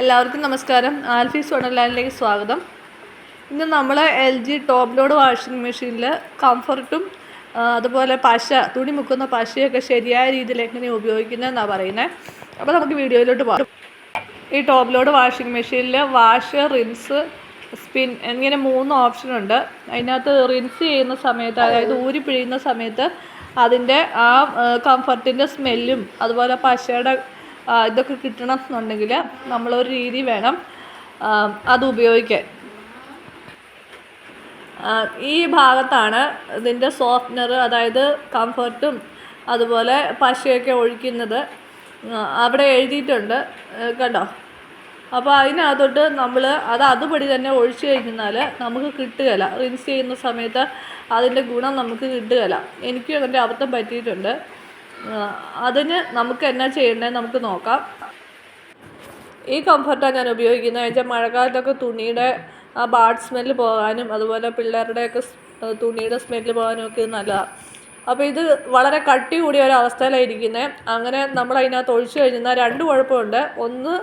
എല്ലാവർക്കും നമസ്കാരം. ആൽഫി സോണർലാൻഡിലേക്ക് സ്വാഗതം. ഇന്ന് നമ്മൾ L G top load washing മെഷീനിൽ കംഫർട്ടും അതുപോലെ പശ തുണി മുക്കുന്ന പശയൊക്കെ ശരിയായ രീതിയിൽ എങ്ങനെ ഉപയോഗിക്കുന്നതെന്നാണ് പറയുന്നത് അപ്പോൾ നമുക്ക് വീഡിയോയിലോട്ട് പോകാം ഈ ടോപ്പ് ലോഡ് വാഷിംഗ് മെഷീനിൽ വാഷ് റിൻസ് സ്പിൻ ഇങ്ങനെ മൂന്ന് ഓപ്ഷനുണ്ട് അതിനകത്ത് റിൻസ് ചെയ്യുന്ന സമയത്ത് അതായത് ഊരി പിഴിയുന്ന സമയത്ത് അതിന്റെ ആ കംഫർട്ടിന്റെ സ്മെല്ലും അതുപോലെ പശയുടെ ഇതൊക്കെ കിട്ടണം എന്നുണ്ടെങ്കിൽ നമ്മളൊരു രീതി വേണം അത് ഉപയോഗിക്കാൻ. ഈ ഭാഗത്താണ് ഇതിന്റെ സോഫ്റ്റ്നർ അതായത് കംഫർട്ടും അതുപോലെ പശയൊക്കെ ഒഴിക്കുന്നത്. അവിടെ എഴുതിയിട്ടുണ്ട് കണ്ടോ? അപ്പോൾ അതിനകത്തോട്ട് നമ്മൾ അത് അതുപടി തന്നെ ഒഴിച്ചു കഴിഞ്ഞാൽ നമുക്ക് കിട്ടുകയില്ല. റിൻസ് ചെയ്യുന്ന സമയത്ത് അതിന്റെ ഗുണം നമുക്ക് കിട്ടുകയില്ല. എനിക്കും അതിന്റെ അബദ്ധം പറ്റിയിട്ടുണ്ട്. അതിന് നമുക്ക് എന്നാ ചെയ്യേണ്ടത് നമുക്ക് നോക്കാം. ഈ കംഫർട്ടാണ് ഞാൻ ഉപയോഗിക്കുന്നത് വെച്ചാൽ മഴക്കാലത്തൊക്കെ തുണിയുടെ ആ ബാഡ് സ്മെല്ല് പോകാനും അതുപോലെ പിള്ളേരുടെയൊക്കെ തുണിയുടെ സ്മെല്ല് പോകാനും ഒക്കെ നല്ലതാണ് അപ്പോൾ ഇത് വളരെ കട്ടി കൂടിയ ഒരു അവസ്ഥയിലായിരിക്കുന്നത് അങ്ങനെ നമ്മൾ അതിനകത്ത് ഒഴിച്ചു കഴിഞ്ഞാൽ രണ്ട് കുഴപ്പമുണ്ട്. ഒന്ന്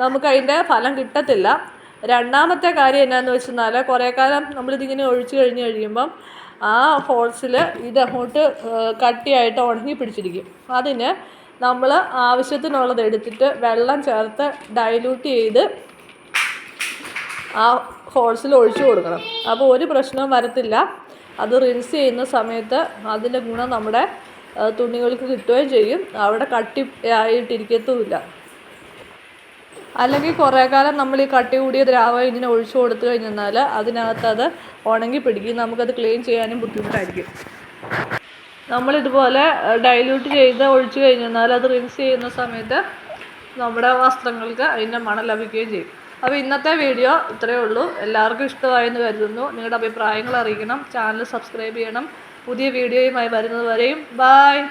നമുക്ക് അതിന്റെ ഫലം കിട്ടത്തില്ല. രണ്ടാമത്തെ കാര്യം എന്നാന്ന് വെച്ചെന്നാൽ കുറേ കാലം നമ്മളിതിങ്ങനെ ഒഴിച്ചു കഴിഞ്ഞ് കഴിയുമ്പം ആ ഹോൾസിൽ ഇത് അങ്ങോട്ട് കട്ടിയായിട്ട് ഉണങ്ങി പിടിച്ചിരിക്കും. അതിന് നമ്മൾ ആവശ്യത്തിനുള്ളത് എടുത്തിട്ട് വെള്ളം ചേർത്ത് ഡൈലൂട്ട് ചെയ്ത് ആ ഹോൾസിൽ ഒഴിച്ചു കൊടുക്കണം. അപ്പോൾ ഒരു പ്രശ്നവും വരത്തില്ല. അത് റിൻസ് ചെയ്യുന്ന സമയത്ത് അതിന്റെ ഗുണം നമ്മുടെ തുണികൾക്ക് കിട്ടുകയും ചെയ്യും. അവിടെ കട്ടി ആയിട്ടിരിക്കത്തുമില്ല. അല്ലെങ്കിൽ കുറേ കാലം നമ്മൾ ഈ കട്ടി കൂടിയ ദ്രാവകം ഇങ്ങനെ ഒഴിച്ചു കൊടുത്തു കഴിഞ്ഞാൽ അതിനകത്ത് അത് ഉണങ്ങി പിടിക്കും. നമുക്കത് ക്ലീൻ ചെയ്യാനും ബുദ്ധിമുട്ടായിരിക്കും. നമ്മളിതുപോലെ ഡൈല്യൂട്ട് ചെയ്ത് ഒഴിച്ചു കഴിഞ്ഞാൽ അത് റിൻസ് ചെയ്യുന്ന സമയത്ത് നമ്മുടെ വസ്ത്രങ്ങൾക്ക് അതിന്റെ മണം ലഭിക്കുകയും ചെയ്യും. അപ്പോൾ ഇന്നത്തെ വീഡിയോ ഇത്രയേ ഉള്ളൂ. എല്ലാവർക്കും ഇഷ്ടമായെന്ന് കരുതുന്നു. നിങ്ങളുടെ അഭിപ്രായങ്ങൾ അറിയിക്കണം. ചാനൽ സബ്സ്ക്രൈബ് ചെയ്യണം. പുതിയ വീഡിയോയുമായി വരുന്നത് വരെയും ബായ്